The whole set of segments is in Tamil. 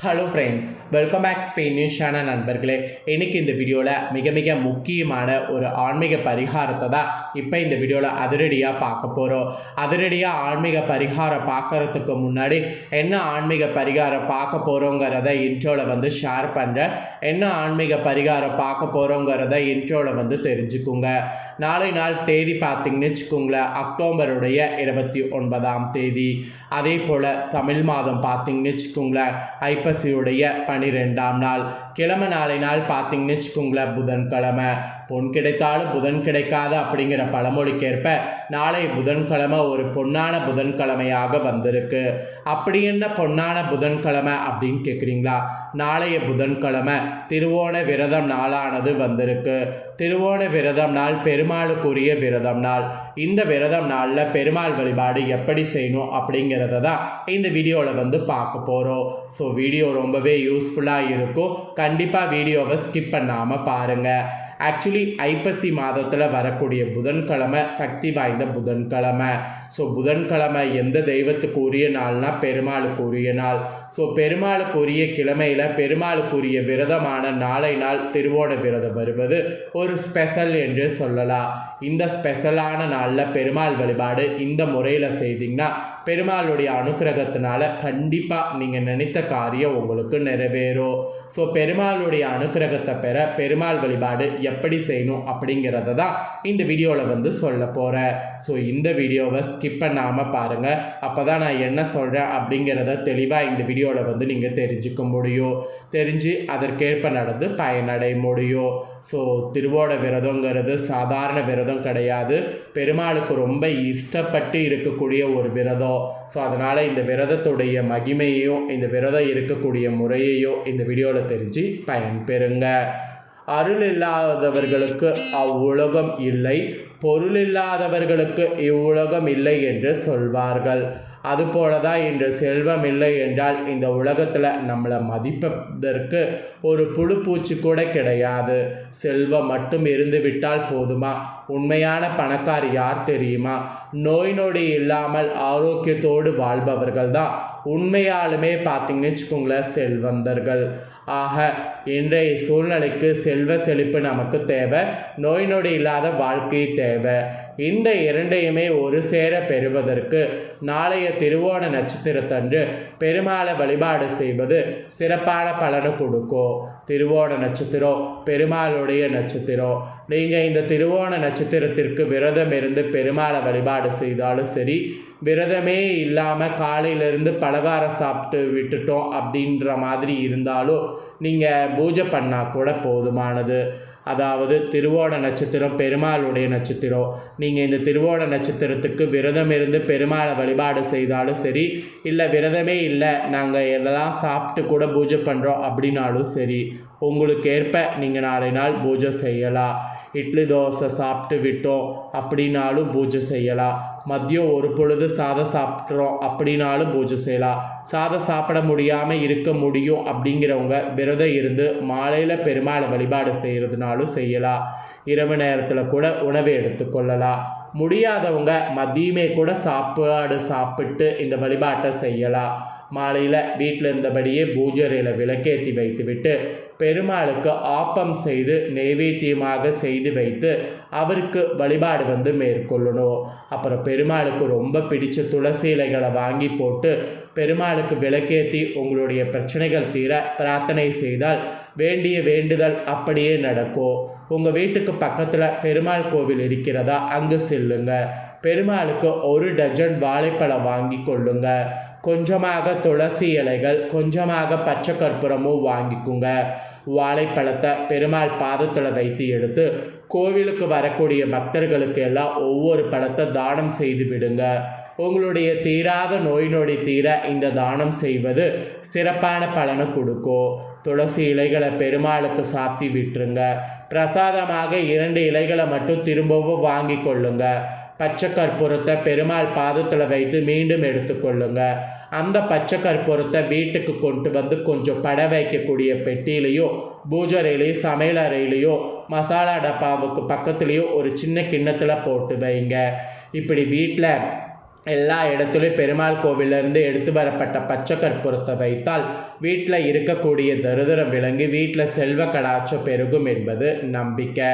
Hello friends welcome back Spain நியூஸான நண்பர்களே. இன்னைக்கு இந்த வீடியோவில் மிக மிக முக்கியமான ஒரு ஆன்மீக பரிகாரத்தை தான் இப்போ இந்த வீடியோவில் அதிரடியாக பார்க்க போகிறோம் அதிரடியாக ஆன்மீக பரிகாரம் பார்க்கறதுக்கு முன்னாடி என்ன ஆன்மீக பரிகாரம் பார்க்க போகிறோங்கிறத இன்ட்ரோவில் வந்து ஷேர் பண்ணுறேன் என்ன ஆன்மீக பரிகாரம் பார்க்க போகிறோங்கிறத இன்ட்ரோவில் வந்து தெரிஞ்சுக்குங்க. நாளை நாள் தேதி பார்த்தீங்கன்னு வச்சுக்கோங்களேன் அக்டோபருடைய இருபத்தி ஒன்பதாம் தேதி. அதே போல் தமிழ் மாதம் பார்த்தீங்கன்னு வச்சுக்கோங்களேன் ஐப்பசியுடைய பனிரெண்டாம் நாள். கிழமை நாளை நாள் பார்த்தீங்கன்னு வச்சுக்கோங்களேன் புதன்கிழமை பொன் கிடைத்தாலும் புதன் கிடைக்காது அப்படிங்கிற பழமொழிக்கேற்ப நாளை புதன்கிழமை ஒரு பொன்னான புதன்கிழமையாக வந்திருக்கு. அப்படி என்ன பொன்னான புதன்கிழமை அப்படின்னு கேட்குறீங்களா நாளைய புதன்கிழமை திருவோண விரதம் நாளானது வந்திருக்கு. திருவோண விரதம் நாள் பெருமாளுக்குரிய விரதம் நாள். இந்த விரதம் நாளில் பெருமாள் வழிபாடு எப்படி செய்யணும் அப்படிங்கிறத தான் இந்த வீடியோவில் வந்து பார்க்க போகிறோம் ஸோ வீடியோ ரொம்பவே யூஸ்ஃபுல்லாக இருக்கும். கண்டிப்பாக வீடியோவை ஸ்கிப் பண்ணாமல் பாருங்கள் ஆக்சுவலி ஐப்பசி மாதத்தில் வரக்கூடிய புதன்கிழமை சக்தி வாய்ந்த புதன்கிழமை. ஸோ புதன்கிழமை எந்த தெய்வத்துக்கு உரிய நாள்னா பெருமாளுக்கு உரிய நாள். ஸோ பெருமாளுக்கு உரிய கிழமையில் பெருமாளுக்குரிய விரதமான நாளை நாள் திருவோண விரதம் வருவது ஒரு ஸ்பெஷல் என்று சொல்லலாம். இந்த ஸ்பெஷலான நாளில் பெருமாள் வழிபாடு இந்த முறையில் செய்தீங்கன்னா பெருமாளுடைய அனுக்கிரகத்தினால கண்டிப்பாக நீங்கள் நினைத்த காரியம் உங்களுக்கு நிறைவேறும். ஸோ பெருமாளுடைய அனுக்கிரகத்தை பெற பெருமாள் வழிபாடு எப்படி செய்யணும் அப்படிங்கிறத தான் இந்த வீடியோவில் வந்து சொல்ல போகிறேன் ஸோ இந்த வீடியோவை ஸ்கிப் பண்ணாமல் பாருங்கள் அப்போ தான் நான் என்ன சொல்கிறேன் அப்படிங்கிறத தெளிவாக இந்த வீடியோவில் வந்து நீங்கள் தெரிஞ்சுக்க முடியும். தெரிஞ்சு அதற்கேற்ப நடந்து பயனடைய முடியும். ஸோ திருவோட விரதங்கிறது சாதாரண விரதம் கிடையாது. பெருமாளுக்கு ரொம்ப இஷ்டப்பட்டு இருக்கக்கூடிய ஒரு விரதம். ஸோ அதனால் இந்த விரதத்துடைய மகிமையையும் இந்த விரதம் இருக்கக்கூடிய முறையையும் இந்த வீடியோவில் தெரிஞ்சு பயன்பெறுங்க. அருள் இல்லாதவர்களுக்கு அவ்வுலகம் இல்லை. பொருள் இல்லாதவர்களுக்கு இவ்வுலகம் இல்லை என்று சொல்வார்கள். அதுபோல தான் இன்று செல்வம் இல்லை என்றால் இந்த உலகத்தில் நம்மளை மதிப்பதற்கு ஒரு புழு பூச்சி கூட கிடையாது. செல்வம் மட்டும் இருந்து விட்டால் போதுமா? உண்மையான பணக்கார் யார் தெரியுமா? நோய் நொடி இல்லாமல் ஆரோக்கியத்தோடு வாழ்பவர்கள் தான் உண்மையாலுமே பார்த்தீங்கன்னு வச்சுக்கோங்களேன் செல்வந்தர்கள். ஆக இன்றைய சூழ்நிலைக்கு செல்வ செழிப்பு நமக்கு தேவை நோய் நொடி இல்லாத வாழ்க்கை தேவை. இந்த இரண்டையுமே ஒரு சேர பெறுவதற்கு நாளைய திருவோண நட்சத்திரத்தன்று பெருமாளை வழிபாடு செய்வது சிறப்பான பலனை கொடுக்கும். திருவோண நட்சத்திரம் பெருமாளுடைய நட்சத்திரம் நீங்கள் இந்த திருவோண நட்சத்திரத்திற்கு விரதம் இருந்து பெருமாளை வழிபாடு செய்தாலும் சரி விரதமே இல்லாமல் காலையிலேருந்து பலகாரம் சாப்பிட்டு விட்டுட்டோம் அப்படின்ற மாதிரி இருந்தாலும் நீங்கள் பூஜை பண்ணால் கூட போதுமானது. அதாவது திருவோட நட்சத்திரம் பெருமாளுடைய நட்சத்திரம். நீங்கள் இந்த திருவோட நட்சத்திரத்துக்கு விரதம் இருந்து பெருமாளை வழிபாடு செய்தாலும் சரி இல்லை விரதமே இல்லை நாங்கள் எல்லாம் சாப்பிட்டு கூட பூஜை பண்ணுறோம் அப்படின்னாலும் சரி உங்களுக்கு ஏற்ப நீங்கள் நாளை நாள் பூஜை செய்யலாம். இட்லி தோசை சாப்பிட்டு விட்டோம் அப்படின்னாலும் பூஜை செய்யலாம். மதியம் ஒரு பொழுது சாதம் சாப்பிட்றோம் அப்படின்னாலும் பூஜை செய்யலாம். சாதம் சாப்பிட முடியாமல் இருக்க முடியும் அப்படிங்கிறவங்க விரதம் இருந்து மாலையில் பெருமாளை வழிபாடு செய்கிறதுனாலும் செய்யலாம். இரவு நேரத்தில் கூட உணவை எடுத்துக்கொள்ளலாம் முடியாதவங்க மதியமே கூட சாப்பாடு சாப்பிட்டு இந்த வழிபாட்டை செய்யலாம். மாலையில் வீட்டில் இருந்தபடியே பூஜை அறையில் விளக்கேற்றி வைத்துவிட்டு பெருமாளுக்கு ஆப்பம் செய்து நெய்வேத்தியமாக செய்து வைத்து அவருக்கு வழிபாடு வந்து மேற்கொள்ளணும். அப்புறம் பெருமாளுக்கு ரொம்ப பிடிச்ச துளசி இலைகளை வாங்கி போட்டு பெருமாளுக்கு விளக்கேற்றி உங்களுடைய பிரச்சனைகள் தீர பிரார்த்தனை செய்தால் வேண்டிய வேண்டுதல் அப்படியே நடக்கும். உங்கள் வீட்டுக்கு பக்கத்தில் பெருமாள் கோவில் இருக்கிறதா அங்கு செல்லுங்கள் பெருமாளுக்கு ஒரு டஜன் வாழைப்பழம் வாங்கி கொள்ளுங்க கொஞ்சமாக துளசி இலைகள் கொஞ்சமாக பச்சை கற்பூரமும் வாங்கிக்குங்க. வாழைப்பழத்தை பெருமாள் பாதத்தில் வைத்து எடுத்து கோவிலுக்கு வரக்கூடிய பக்தர்களுக்கு எல்லாம் ஒவ்வொரு பழத்தை தானம் செய்து விடுங்க. உங்களுடைய தீராத நோய் நொடி தீர இந்த தானம் செய்வது சிறப்பான பலனை கொடுக்கும். துளசி இலைகளை பெருமாளுக்கு சாத்தி விட்டுருங்க. பிரசாதமாக இரண்டு இலைகளை மட்டும் திரும்பவும் வாங்கி கொள்ளுங்கள் பச்சை கற்பூரத்தை பெருமாள் பாதத்தில் வைத்து மீண்டும் எடுத்துக்கொள்ளுங்க அந்த பச்சை கற்பூரத்தை வீட்டுக்கு கொண்டு வந்து கொஞ்சம் பட வைக்கக்கூடிய பெட்டியிலையோ பூஜை அறையிலையோ சமையல் அறையிலையோ மசாலா டப்பாவுக்கு பக்கத்துலேயோ ஒரு சின்ன கிண்ணத்தில் போட்டு வைங்க. இப்படி வீட்டில் எல்லா இடத்துலையும் பெருமாள் கோவிலிருந்து எடுத்து வரப்பட்ட பச்சை கற்பூரத்தை வைத்தால் வீட்டில் இருக்கக்கூடிய தருதரம் விலங்கு வீட்டில் செல்வ கடாச்சம் பெருகும் என்பது நம்பிக்கை.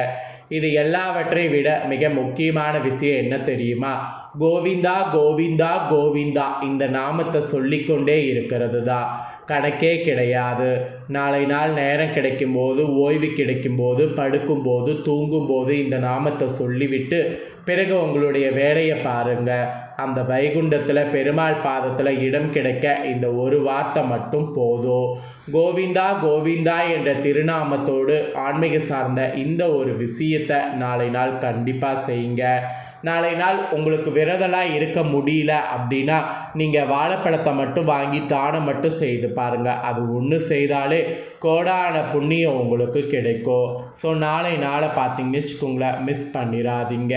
இது எல்லாவற்றை விட மிக முக்கியமான விஷயம் என்ன தெரியுமா? கோவிந்தா கோவிந்தா கோவிந்தா இந்த நாமத்தை சொல்லிக்கொண்டே இருக்கிறது தான் கணக்கே கிடையாது. நாளை நாள் நேரம் கிடைக்கும்போது ஓய்வு கிடைக்கும்போது படுக்கும்போது தூங்கும்போது இந்த நாமத்தை சொல்லிவிட்டு பிறகு உங்களுடைய வேலையை பாருங்க. அந்த வைகுண்டத்தில் பெருமாள் பாதத்தில் இடம் கிடைக்க இந்த ஒரு வார்த்தை மட்டும் போதும் கோவிந்தா கோவிந்தா என்ற திருநாமத்தோடு ஆன்மீக சார்ந்த இந்த ஒரு விஷயத்தை நாளை நாள் கண்டிப்பாக செய்யுங்க. நாளை நாள் உங்களுக்கு விரதலாக இருக்க முடியல அப்படின்னா நீங்கள் வாழைப்பழத்தை மட்டும் வாங்கி தானம் மட்டும் செய்து பாருங்கள் அது ஒன்று செய்தாலே கோடான புண்ணியம் உங்களுக்கு கிடைக்கும். ஸோ நாளை நாளை பார்த்தீங்கன்னு வச்சுக்கோங்களேன் மிஸ் பண்ணிடாதீங்க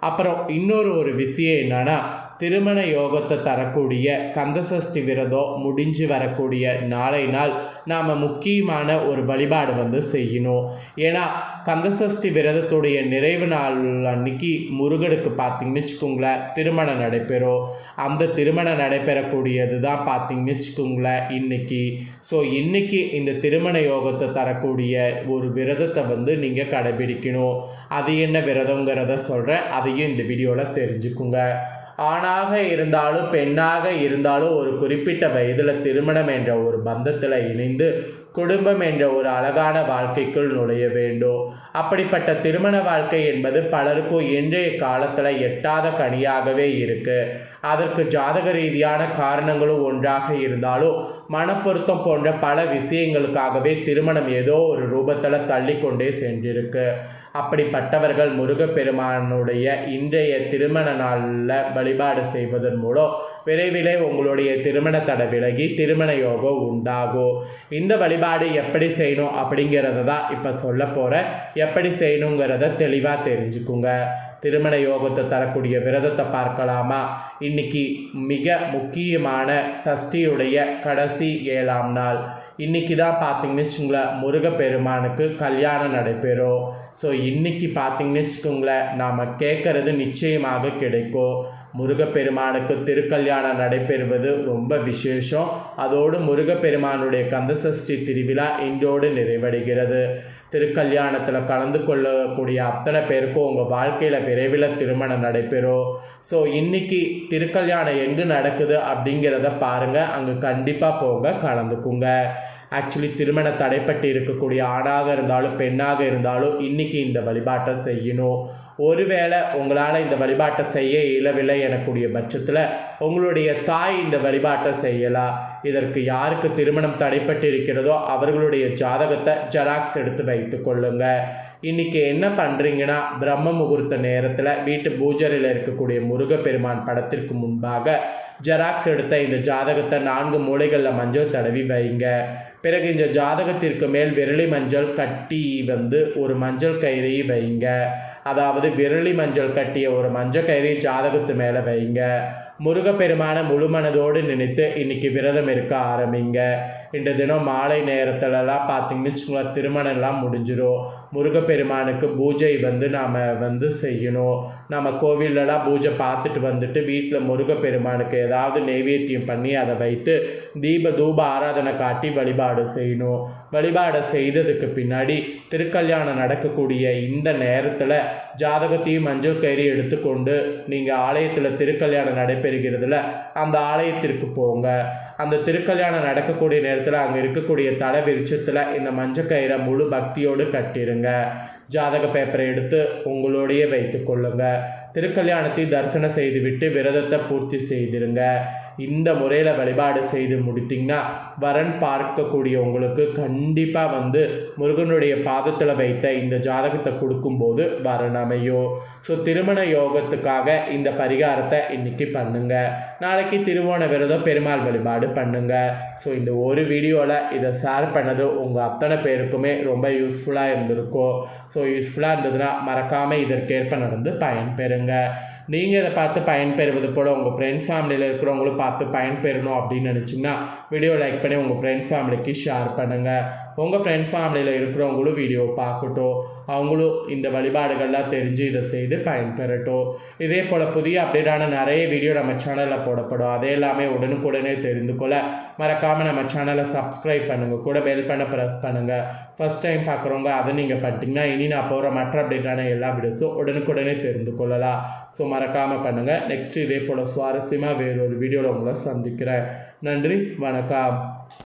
அப்புறம் இன்னொரு ஒரு விஷயம் என்னென்னா திருமண யோகத்தை தரக்கூடிய கந்தசஷ்டி விரதம் முடிஞ்சு வரக்கூடிய நாளை நாள் நாம் முக்கியமான ஒரு வழிபாடு வந்து செய்யணும். ஏன்னா கந்தசஷ்டி விரதத்துடைய நிறைவு நாள் அன்னைக்கு முருகனுக்கு பார்த்தீங்கன்னு வச்சுக்கோங்களேன் திருமணம் நடைபெறும். அந்த திருமணம் நடைபெறக்கூடியது தான் பார்த்திங்கன்னு வச்சுக்கோங்களேன் இன்னைக்கு. ஸோ இன்னைக்கு இந்த திருமண யோகத்தை தரக்கூடிய ஒரு விரதத்தை வந்து நீங்கள் கடைபிடிக்கணும். அது என்ன விரதங்கிறத சொல்கிறேன் அதையும் இந்த வீடியோவில் தெரிஞ்சுக்குங்க. ஆணாக இருந்தாலும் பெண்ணாக இருந்தாலும் ஒரு குறிப்பிட்ட வயதில் திருமணம் என்ற ஒரு பந்தத்தில் இணைந்து குடும்பம் என்ற ஒரு அழகான வாழ்க்கைக்குள் நுழைய வேண்டும். அப்படிப்பட்ட திருமண வாழ்க்கை என்பது பலருக்கும் இன்றைய காலத்தில் எட்டாத கனியாகவே இருக்குது அதற்கு ஜாதக ரீதியான காரணங்களும் ஒன்றாக இருந்தாலும் மனப்பொருத்தம் போன்ற பல விஷயங்களுக்காகவே திருமணம் ஏதோ ஒரு ரூபத்தில் தள்ளிக்கொண்டே சென்றிருக்கு. அப்படிப்பட்டவர்கள் முருகப்பெருமானுடைய இன்றைய திருமண நாளில் வழிபாடு செய்வதன் மூலம் விரைவிலே உங்களுடைய திருமண தடை விலகி திருமண யோகம் உண்டாகும். இந்த வழிபாடு எப்படி செய்யணும் அப்படிங்கிறத தான் இப்போ சொல்ல போகிறேன் எப்படி செய்யணுங்கிறத தெளிவாக தெரிஞ்சுக்குங்க. திருமண யோகத்தை தரக்கூடிய விரதத்தை பார்க்கலாமா? இன்னைக்கு மிக முக்கியமான சஷ்டியுடைய கடைசி ஏழாம் நாள். இன்றைக்கி தான் பார்த்தீங்கன்னு வச்சுங்களேன் முருகப்பெருமானுக்கு கல்யாணம் நடைபெறும். ஸோ இன்றைக்கி பார்த்தீங்கன்னு வச்சுக்கோங்களேன் நாம் கேட்குறது நிச்சயமாக கிடைக்கும். முருகப்பெருமானுக்கு திருக்கல்யாணம் நடைபெறுவது ரொம்ப விசேஷம். அதோடு முருகப்பெருமானுடைய கந்தசஷ்டி திருவிழா இன்றோடு நிறைவடைகிறது. திருக்கல்யாணத்தில் கலந்து கொள்ளக்கூடிய அத்தனை பேருக்கும் உங்கள் வாழ்க்கையில் விரைவில் திருமணம் நடைபெறும். ஸோ இன்றைக்கி திருக்கல்யாணம் எங்கே நடக்குது அப்படிங்கிறத பாருங்கள் அங்கே கண்டிப்பாக போங்க கலந்துக்குங்க. ஆக்சுவலி திருமண தடைப்பட்டு இருக்கக்கூடிய ஆணாக இருந்தாலும் பெண்ணாக இருந்தாலும் இன்றைக்கி இந்த வழிபாட்டை செய்யணும். ஒருவேளை உங்களால் இந்த வழிபாட்டை செய்ய இயலவில்லை எனக்கூடிய பட்சத்தில் உங்களுடைய தாய் இந்த வழிபாட்டை செய்யலாம் இதற்கு யாருக்கு திருமணம் தடைப்பட்டு இருக்கிறதோ அவர்களுடைய ஜாதகத்தை ஜெராக்ஸ் எடுத்து வைத்து கொள்ளுங்க. இன்றைக்கி என்ன பண்ணுறீங்கன்னா பிரம்ம முகூர்த்த நேரத்தில் வீட்டு பூஜரில் இருக்கக்கூடிய முருகப்பெருமான் படத்திற்கு முன்பாக ஜெராக்ஸ் எடுத்த இந்த ஜாதகத்தை நான்கு மூலைகளில் மஞ்சள் தடவி வைங்க. பிறகு இந்த ஜாதகத்திற்கு மேல் விரலி மஞ்சள் கட்டி வந்து ஒரு மஞ்சள் கயிறை வைங்க. அதாவது விரலி மஞ்சள் கட்டிய ஒரு மஞ்சள் கயிறை ஜாதகத்து மேலே வைங்க. முருகப்பெருமான முழுமனதோடு நினைத்து இன்னைக்கு விரதம் இருக்க ஆரம்பிங்க. இன்று தினம் மாலை நேரத்துலலாம் பார்த்தீங்கன்னு வச்சுக்கோங்களேன் திருமணம்லாம் முடிஞ்சிடும் முருகப்பெருமானுக்கு பூஜை வந்து நாம் வந்து செய்யணும். நம்ம கோவிலெலாம் பூஜை பார்த்துட்டு வந்துட்டு வீட்டில் முருகப்பெருமானுக்கு ஏதாவது நெய்வேத்தியம் பண்ணி அதை வைத்து தீப தூப ஆராதனை காட்டி வழிபாடு செய்யணும். வழிபாடு செய்ததுக்கு பின்னாடி திருக்கல்யாணம் நடக்கக்கூடிய இந்த நேரத்தில் ஜாதகத்தையும் மஞ்சள் கயிறு எடுத்துக்கொண்டு நீங்கள் ஆலயத்தில் திருக்கல்யாணம் நடைபெறுகிறதுல அந்த ஆலயத்திற்கு போங்க. அந்த திருக்கல்யாணம் நடக்கக்கூடிய நேரத்தில் அங்கே இருக்கக்கூடிய தலை விருட்சத்தில் இந்த மஞ்சள் கயிறை முழு பக்தியோடு கட்டிருங்க ஜாதக பேப்பரை எடுத்து உங்களோடையே வைத்து கொள்ளுங்க திருக்கல்யாணத்தை தரிசனம் செய்துவிட்டு விரதத்தை பூர்த்தி செய்திருங்க. இந்த முறையில் வழிபாடு செய்து முடித்திங்கன்னா வரன் பார்க்கக்கூடிய உங்களுக்கு கண்டிப்பாக வந்து முருகனுடைய பாதத்தில் வைத்த இந்த ஜாதகத்தை கொடுக்கும்போது வரன் அமையும் ஸோ திருமண யோகத்துக்காக இந்த பரிகாரத்தை இன்றைக்கி பண்ணுங்க. நாளைக்கு திருவோண விரதம் பெருமாள் வழிபாடு பண்ணுங்கள் ஸோ இந்த ஒரு வீடியோவில் இதை ஷேர் பண்ணது உங்கள் அத்தனை பேருக்குமே ரொம்ப யூஸ்ஃபுல்லாக இருந்திருக்கும். ஸோ யூஸ்ஃபுல்லாக இருந்ததுன்னா மறக்காமல் இதற்கேற்ப நடந்து பயன்பெறுங்க. நீங்கள் இதை பார்த்து பயன்பெறுவது போல் உங்கள் ஃப்ரெண்ட்ஸ் ஃபேமிலியில் இருக்கிறவங்களும் பார்த்து பயன்பெறணும் அப்படின்னு நினச்சிங்கன்னா வீடியோ லைக் பண்ணி உங்கள் ஃப்ரெண்ட்ஸ் ஃபேமிலிக்கு ஷேர் பண்ணுங்கள் உங்கள் ஃப்ரெண்ட்ஸ் ஃபேமிலியில் இருக்கிறவங்களும் வீடியோ பார்க்கட்டும். அவங்களும் இந்த வழிபாடுகள்லாம் தெரிஞ்சு இதை செய்து பயன்பெறட்டும். இதே போல் புதிய அப்டேட்டான நிறைய வீடியோ நம்ம சேனலில் போடப்படும். அதே எல்லாமே உடனுக்குடனே தெரிந்து கொள்ள மறக்காமல் நம்ம சேனலை சப்ஸ்கிரைப் பண்ணுங்கள் கூட பெல் பண்ண ப்ரெஸ் பண்ணுங்கள் ஃபஸ்ட் டைம் பார்க்குறவங்க அதை நீங்கள் பண்ணிட்டீங்கன்னா இனி நான் போகிற மற்ற அப்டேட்டான எல்லா வீடியோஸும் உடனுக்குடனே தெரிந்து கொள்ளலாம். ஸோ மறக்காமல் பண்ணுங்கள் நெக்ஸ்ட் இதே போல் சுவாரஸ்யமாக வேறொரு வீடியோவில் உங்களை சந்திக்கிறேன். நன்றி வணக்கம்.